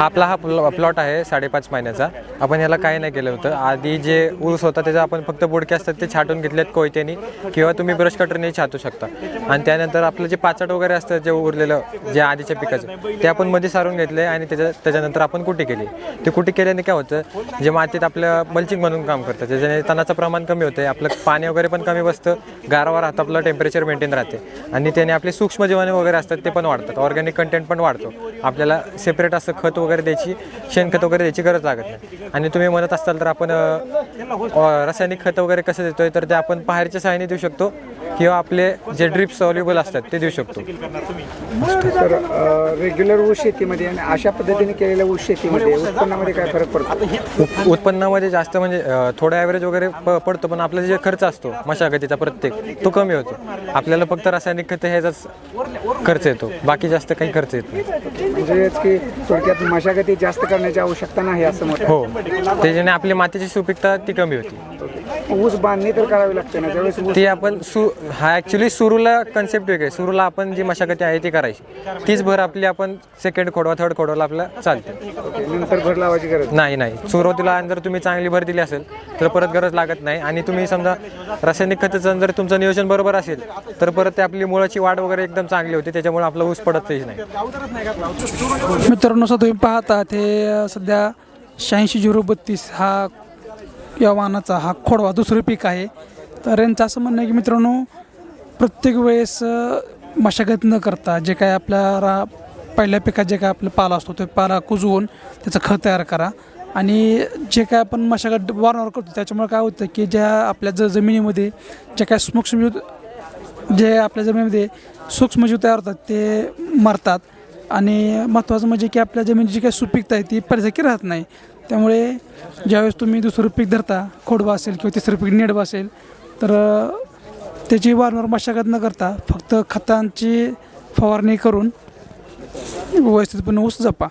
आपला हा plough plot आहे साडेपाच महिन्याचा. आपण याला काही नाही केलं होतं. आधी जे ऊस होता त्याचा आपण फक्त बुडके असतात ते छाटून घेतलेत कोयत्याने किंवा तुम्ही ब्रश कटरने छाटू शकता. आणि त्यानंतर आपलं जे पाचट वगैरे असतं जे उरलेलं जे आधीच्या पिकाचं ते आपण मध्ये सारून घेतले आणि त्याच्या त्याच्यानंतर आपण कुटी केली. ते कुटी केल्याने काय होतं जे मातीत आपलं मल्चिंग म्हणून काम करतं त्याच्याने तणाचं प्रमाण कमी होतं आपलं पाणी वगैरे पण कमी बसतं गारावर राहतं आपलं टेम्परेचर मेंटेन राहते. आणि त्याने आपले सूक्ष्मजीवाणी वगैरे असतात ते पण वाढतात. ऑर्गॅनिक कंटेंट पण वाढतो. आपल्याला सेपरेट असं खत वगैरे द्यायची शेणखत वगैरे द्यायची गरज लागत नाही. आणि तुम्ही म्हणत असाल तर आपण रासायनिक खत वगैरे कसं देतोय तर ते आपण पहाडच्या सहाय्याने देऊ शकतो. किंवा आपले जे ड्रिप सॉल्युबल असतात ते देऊ शकतो. तर रेग्युलर ऊस शेतीमध्ये आणि अशा पद्धतीने केलेल्या ऊस शेतीमध्ये उत्पन्नामध्ये काय फरक पडतो? उत्पन्नामध्ये जास्त म्हणजे अ, थोडा ॲव्हरेज वगैरे प पडतो पण आपला जे खर्च असतो मशागतीचा प्रत्येक तो कमी होतो. आपल्याला फक्त रासायनिक खत ह्याचाच खर्च येतो बाकी जास्त काही खर्च येत नाही. म्हणजेच की थोडक्यात मशागती जास्त करण्याची आवश्यकता नाही असं. हो. त्याच्याने आपली मातीची सुपीकता ती कमी होती. ऊस बांधणी तर करावी लागते ना ज्यावेळेस ऊस ती आपण सु हा ॲक्च्युली सुरूला कन्सेप्ट वेगळे सुरूला आपण जी मशागती आहे ती करायची. तीच भर आपली आपण सेकंड खोडवा थर्ड खोडवाला आपलं चालते. नंतर भर लावायची गरज नाही. नाही सुरुवातीला आणि जर तुम्ही चांगली भर दिली असेल तर परत गरज लागत नाही. आणि तुम्ही समजा रासायनिक खताचं जर तुमचं नियोजन बरोबर असेल तर परत ते आपली मुळाची वाढ वगैरे एकदम चांगली होते. त्याच्यामुळे आपला ऊस पडतच नाही. मित्रांनो असं तुम्ही पाहतात हे अ, सध्या शहाऐंशी झिरो बत्तीस हा या वाहनाचा हा खोडवा दुसरं पीक आहे. तर यांचं असं म्हणणं आहे की मित्रांनो प्रत्येक वेळेस मशागत न करता जे काय आपल्या रा पहिल्या पिकात जे काय आपला पाला असतो ते पाला कुजवून त्याचं खत तयार करा. आणि जे काय आपण मशागत वारंवार करतो त्याच्यामुळे काय होतं की ज्या आपल्या ज जमिनीमध्ये जे काय सूक्ष्मजीव जे आपल्या जमिनीमध्ये सूक्ष्मजीव तयार होतात ते मरतात. आणि महत्त्वाचं म्हणजे की आपल्या जमिनीची जी काही सुपीकता आहे ती परिसकी राहत नाही. त्यामुळे ज्यावेळेस तुम्ही दुसरं पीक धरता खोडवा असेल किंवा तिसरं पीक नेडबा असेल तर त्याची वारंवार मशागत न करता फक्त खतांची फवारणी करून व्यवस्थितपणे ऊस जपा.